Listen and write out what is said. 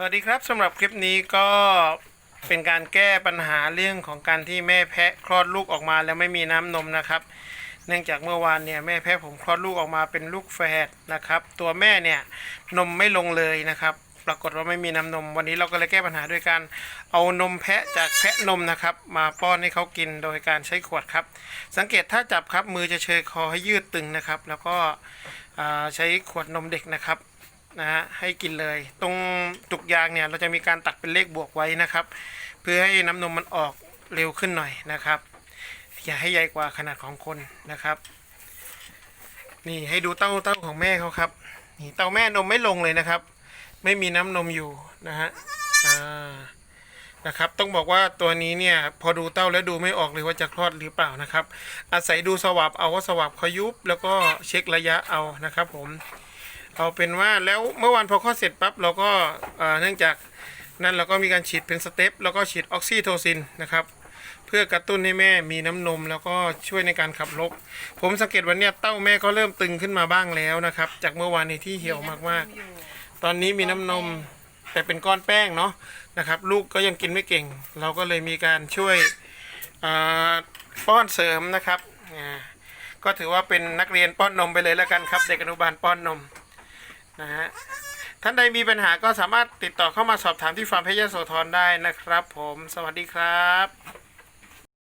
สวัสดีครับสำหรับคลิปนี้ก็เป็นการแก้ปัญหาเรื่องของการที่แม่แพะคลอดลูกออกมาแล้วไม่มีน้ำนมนะครับ เนื่องจากเมื่อวานเนี่ยแม่แพะผมคลอดลูกออกมาเป็นลูกแฝดนะครับ ตัวแม่เนี่ยนมไม่ลงเลยนะครับ ปรากฏว่าไม่มีน้ำนม วันนี้เราก็เลยแก้ปัญหาด้วยการเอานมแพะจากแพะนมนะครับ มาป้อนให้เขากินโดยการใช้ขวดครับ สังเกตถ้าจับครับมือจะเชยคอให้ยืดตึงนะครับ แล้วก็ใช้ขวดนมเด็กนะครับ นะฮะให้กินเลย ตรงจุกยางเนี่ยเราจะมีการตัดเป็นเลขบวกไว้นะครับ เพื่อให้น้ำนมมันออกเร็วขึ้นหน่อยนะครับ อย่าให้ใหญ่กว่าขนาดของคนนะครับ นี่ให้ดูเต้าเต้าของแม่เขาครับนี่เต้าแม่นมไม่ลงเลยนะครับ ไม่มีน้ำนมอยู่นะฮะอ่านะครับต้องบอกว่าตัวนี้เนี่ยพอดูเต้าแล้วดูไม่ออกเลยว่าจะคลอดหรือเปล่านะครับ อาศัยดูสวาบเอาว่าสวาบเขายุบแล้วก็เช็คระยะเอานะครับผม เอาเป็นว่าแล้วเมื่อวานพอข้อดเสร็จปั๊บเราก็เอ่อเนื่องจากนั้นเราก็มีการฉีดเป็นสเต็ปแล้วก็ฉีดออกซิโทซินนะครับเพื่อกระตุ้นให้แม่มีน้ำนมแล้วก็ช่วยในการขับลก ผมสังเกตวันเนี้ยเต้าแม่ก็เริ่มตึงขึ้นมาบ้างแล้วนะครับ จากเมื่อวานในที่เหี่ยวมากๆ ตอนนี้มีน้ำนมแต่เป็นก้อนแป้งเนาะนะครับ ลูกก็ยังกินไม่เก่ง เราก็เลยมีการช่วยอ่าป้อนเสริมนะครับอ่าก็ถือว่าเป็นนักเรียนป้อนนมไปเลยแล้วกันครับ เด็กอนุบาลป้อนนม นะฮะท่านใดมีปัญหาก็สามารถติดต่อเข้ามาสอบถามที่ฟาร์มเพชรยโสธรได้นะครับ ผม สวัสดีครับ